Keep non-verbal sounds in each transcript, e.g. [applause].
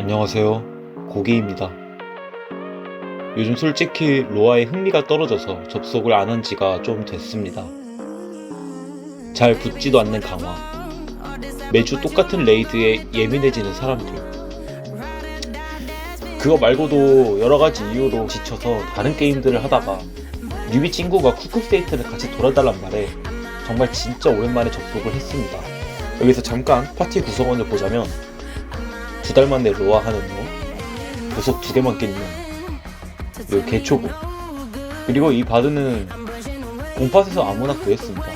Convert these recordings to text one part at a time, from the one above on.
안녕하세요. 고기입니다. 요즘 솔직히 로아의 흥미가 떨어져서 접속을 안 한 지가 좀 됐습니다. 잘 붙지도 않는 강화. 매주 똑같은 레이드에 예민해지는 사람들. 그거 말고도 여러 가지 이유로 지쳐서 다른 게임들을 하다가 뉴비 친구가 쿠쿠스테이트를 같이 돌아달란 말에 정말 진짜 오랜만에 접속을 했습니다. 여기서 잠깐 파티 구성원을 보자면 두 달 만에 로아 하는 거? 보석 두 개만 깼냐 이거 개초보 그리고 이 바드는 공팟에서 아무나 구했습니다.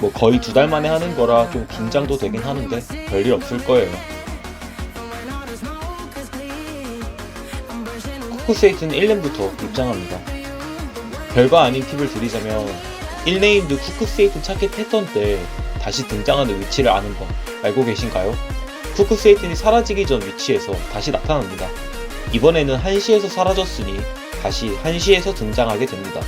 뭐 거의 두 달 만에 하는 거라 좀 긴장도 되긴 하는데 별일 없을 거예요. 쿠쿠세이트는 1렘부터 입장합니다. 별거 아닌 팁을 드리자면 1네임드 쿠쿠세이트 찾기 패턴 때 다시 등장하는 위치를 아는 법 알고 계신가요? 쿠쿠세이튼이 사라지기 전 위치에서 다시 나타납니다. 이번에는 한시에서 사라졌으니 다시 한시에서 등장하게 됩니다.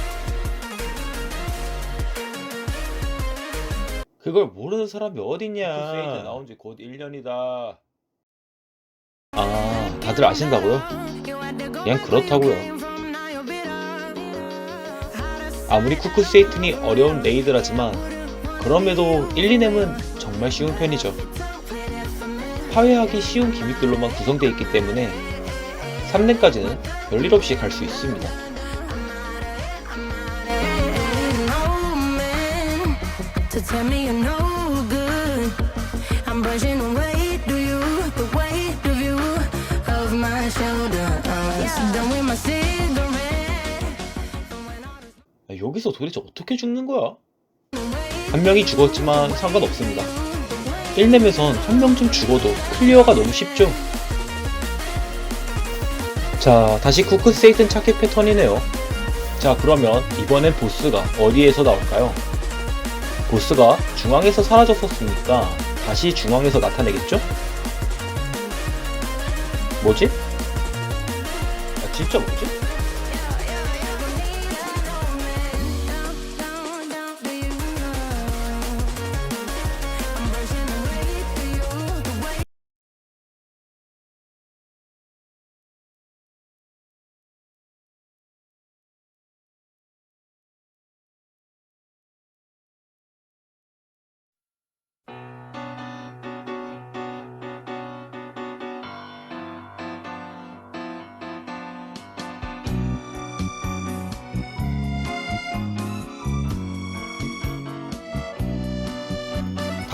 그걸 모르는 사람이 어딨냐? 쿠쿠세이튼 나온 지 곧 1년이다. 아, 다들 아신다고요? 그냥 그렇다고요. 아무리 쿠쿠세이튼이 어려운 레이드라지만 그럼에도 1, 2렘은 정말 쉬운 편이죠. 파괴하기 쉬운 기믹들로만 구성되어 있기 때문에 3렘까지는 별일 없이 갈 수 있습니다. Uh. 아, 여기서 도대체 어떻게 죽는 거야? 한 명이 죽었지만 상관없습니다. 1렘에선 한 명쯤 죽어도 클리어가 너무 쉽죠? 자, 다시 쿠크 세이튼 찾기 패턴이네요. 자, 그러면 이번엔 보스가 어디에서 나올까요? 보스가 중앙에서 사라졌었으니까 다시 중앙에서 나타내겠죠? 뭐지? 아, 진짜 뭐지?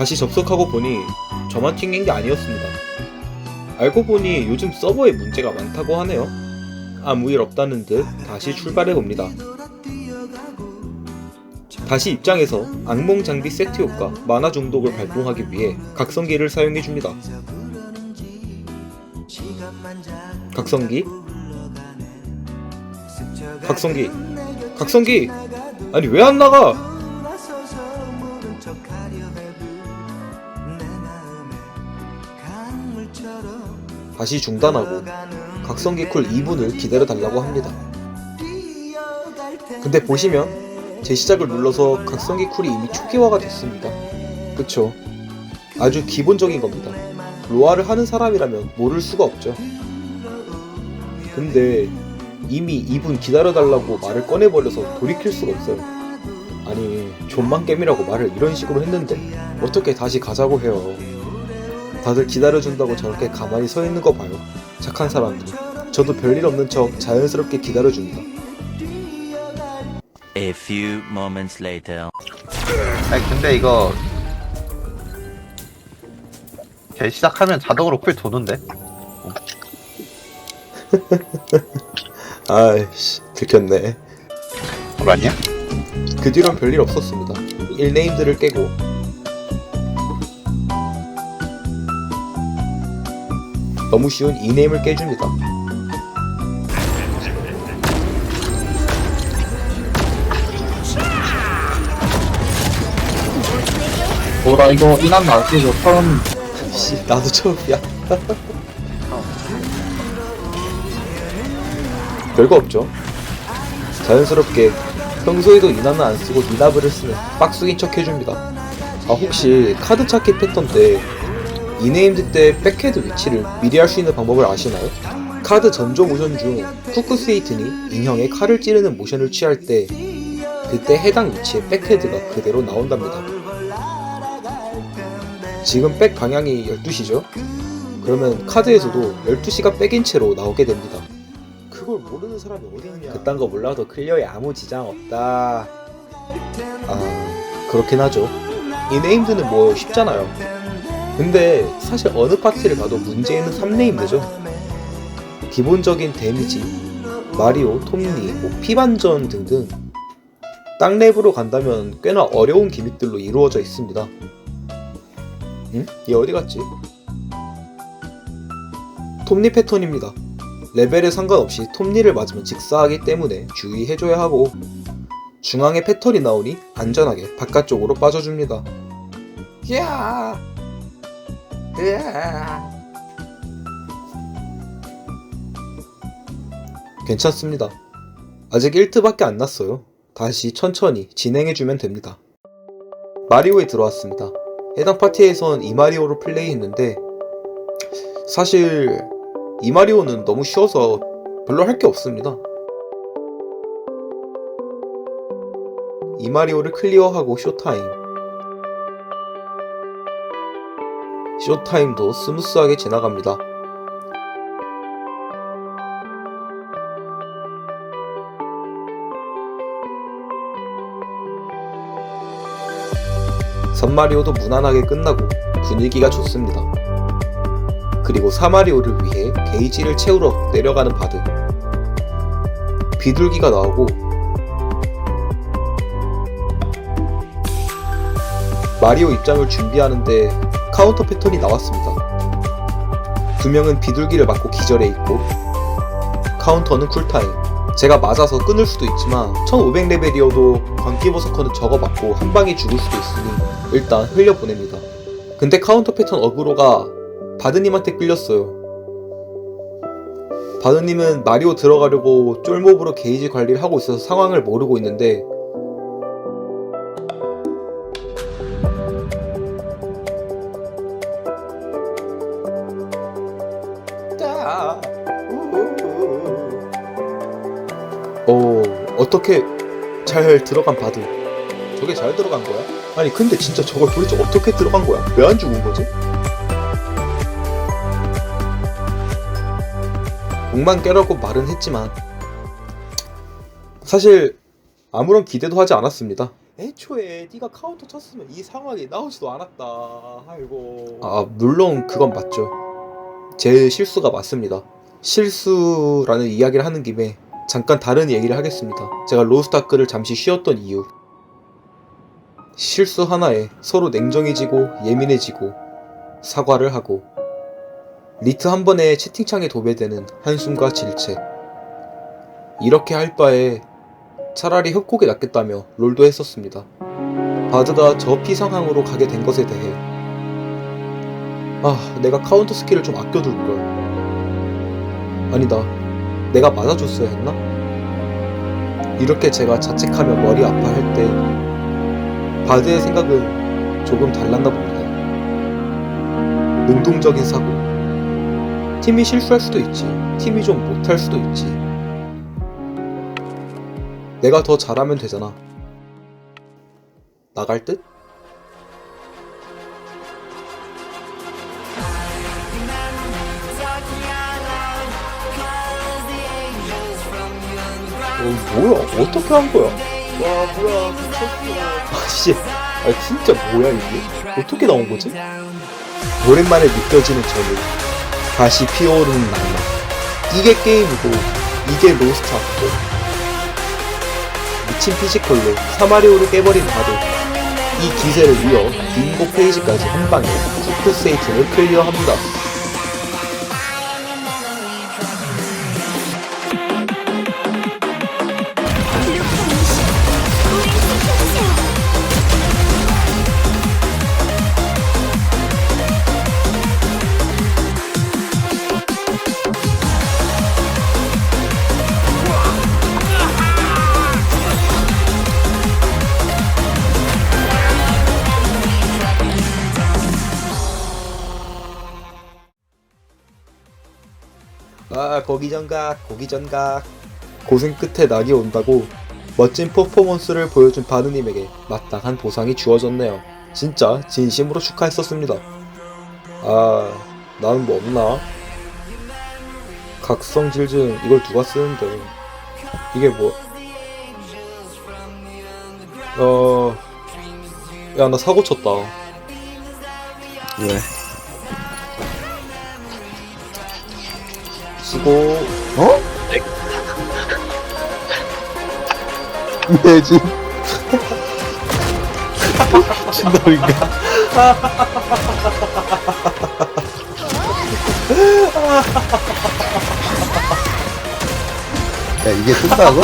다시 접속하고 보니 저만 튕긴 게 아니었습니다. 알고 보니 요즘 서버에 문제가 많다고 하네요. 아무 일 없다는 듯 다시 출발해 봅니다. 다시 입장해서 악몽 장비 세트 효과 만화 중독을 발동하기 위해 각성기를 사용해 줍니다. 각성기 각성기 각성기 아니 왜 안 나가? 다시 중단하고 각성기 쿨 2분을 기다려 달라고 합니다. 근데 보시면 제 시작을 눌러서 각성기 쿨이 이미 초기화가 됐습니다. 그쵸? 아주 기본적인 겁니다. 로아를 하는 사람이라면 모를 수가 없죠. 근데 이미 2분 기다려달라고 말을 꺼내버려서 돌이킬 수가 없어요. 아니, 존만 게임이라고 말을 이런 식으로 했는데 어떻게 다시 가자고 해요. 다들 기다려준다고 저렇게 가만히 서 있는 거 봐요. 착한 사람들. 저도 별일 없는 척 자연스럽게 기다려줍니다. A few moments later. 아니 근데 이거 개 시작하면 자동으로 쿨 도는데 [laughs] 아이씨, 들켰네. 그거 아니야? 그 뒤론 별일 없었습니다. 1네임들을 깨고 너무 쉬운 2네임을 깨줍니다. 뭐라 이거 이난 안 쓰고 처음 씨, 나도 처음이야. [laughs] 별거 없죠. 자연스럽게 평소에도 이나는 안 쓰고 니나브를 쓰면 빡숙인 척 해줍니다. 아 혹시 카드 찾기 패턴 때 이네임드 때 백헤드 위치를 미리 할 수 있는 방법을 아시나요? 카드 전조 모션 중 쿠크스에이튼이 인형에 칼을 찌르는 모션을 취할 때 그때 해당 위치의 백헤드가 그대로 나온답니다. 지금 백 방향이 12시죠? 그러면 카드에서도 12시가 백인 채로 나오게 됩니다. 그걸 모르는 사람이 어디 있냐? 그딴 거 몰라도 클리어에 아무 지장 없다. 아, 그렇긴 하죠. 이네임드는 뭐 쉽잖아요. 근데 사실 어느 파티를 가도 문제 있는 3네임드죠. 기본적인 데미지, 마리오, 톱니, 뭐 피반전 등등 땅 랩으로 간다면 꽤나 어려운 기믹들로 이루어져 있습니다. 응? 얘 어디 갔지? 톱니 패턴입니다. 레벨에 상관없이 톱니를 맞으면 직사하기 때문에 주의해줘야 하고 중앙에 패턴이 나오니 안전하게 바깥쪽으로 빠져줍니다. 야! 으아! 괜찮습니다. 아직 1트밖에 안 났어요. 다시 천천히 진행해주면 됩니다. 마리오에 들어왔습니다. 해당 파티에선 이마리오로 플레이했는데 사실 이마리오는 너무 쉬워서 별로 할 게 없습니다. 이마리오를 클리어하고 쇼타임 쇼타임도 스무스하게 지나갑니다. 선마리오도 무난하게 끝나고 분위기가 좋습니다. 그리고 사마리오를 위해 게이지를 채우러 내려가는 바드. 비둘기가 나오고 마리오 입장을 준비하는데 카운터 패턴이 나왔습니다. 두 명은 비둘기를 맞고 기절해 있고 카운터는 쿨타임. 제가 맞아서 끊을 수도 있지만 1500레벨이어도 광기버서커는 맞고 한 방에 죽을 수도 있으니 일단 흘려보냅니다. 근데 카운터 패턴 어그로가 바드님한테 끌렸어요. 바드님은 마리오 들어가려고 쫄몹으로 게이지 관리를 하고 있어서 상황을 모르고 있는데 어, 어떻게 잘 들어간 바드. 저게 잘 들어간 거야? 아니, 근데 진짜 저걸 도대체 어떻게 들어간 거야? 왜 안 죽은 거지? 공만 깨라고 말은 했지만, 사실, 아무런 기대도 하지 않았습니다. 애초에 네가 카운터 쳤으면 이 상황이 나오지도 않았다. 아이고. 아, 물론 그건 맞죠. 제 실수가 맞습니다. 실수라는 이야기를 하는 김에 잠깐 다른 얘기를 하겠습니다. 제가 로스타크를 잠시 쉬었던 이유. 실수 하나에 서로 냉정해지고 예민해지고 사과를 하고 리트 한 번에 채팅창에 도배되는 한숨과 질책. 이렇게 할 바에 차라리 협곡에 낫겠다며 롤도 했었습니다. 바드가 저 피상황으로 가게 된 것에 대해 아, 내가 카운터 스킬을 좀 아껴둘 걸. 아니다. 내가 맞아줬어야 했나? 이렇게 제가 자책하며 머리 아파할 때 바드의 생각은 조금 달랐나 봅니다. 능동적인 사고. 팀이 실수할 수도 있지. 팀이 좀 못할 수도 있지. 내가 더 잘하면 되잖아. 나갈 듯? 뭐야? 어떻게 한 거야? 와, 뭐야? 미쳤어. 아, 씨. 아, 진짜 뭐야, 이게? 어떻게 나온 거지? 오랜만에 느껴지는 저는 다시 피어오르는 낭만. 이게 게임이고, 이게 로스트 아크. 미친 피지컬로 사마리오를 깨버린 바도 이 기세를 이어 빙고 페이지까지 한 방에 쿠크세이트를 클리어합니다. 아 고기 전각 고기 전각. 고생 끝에 낙이 온다고 멋진 퍼포먼스를 보여준 바느님에게 마땅한 보상이 주어졌네요. 진짜 진심으로 축하했었습니다. 아 나는 뭐 없나? 각성질증 이걸 누가 쓰는데? 이게 뭐? 어... 야 나 사고 쳤다. 왜? 수고 어? [laughs] 왜지? 미친놈인가? [laughs] [laughs] 야 이게 뜬다고?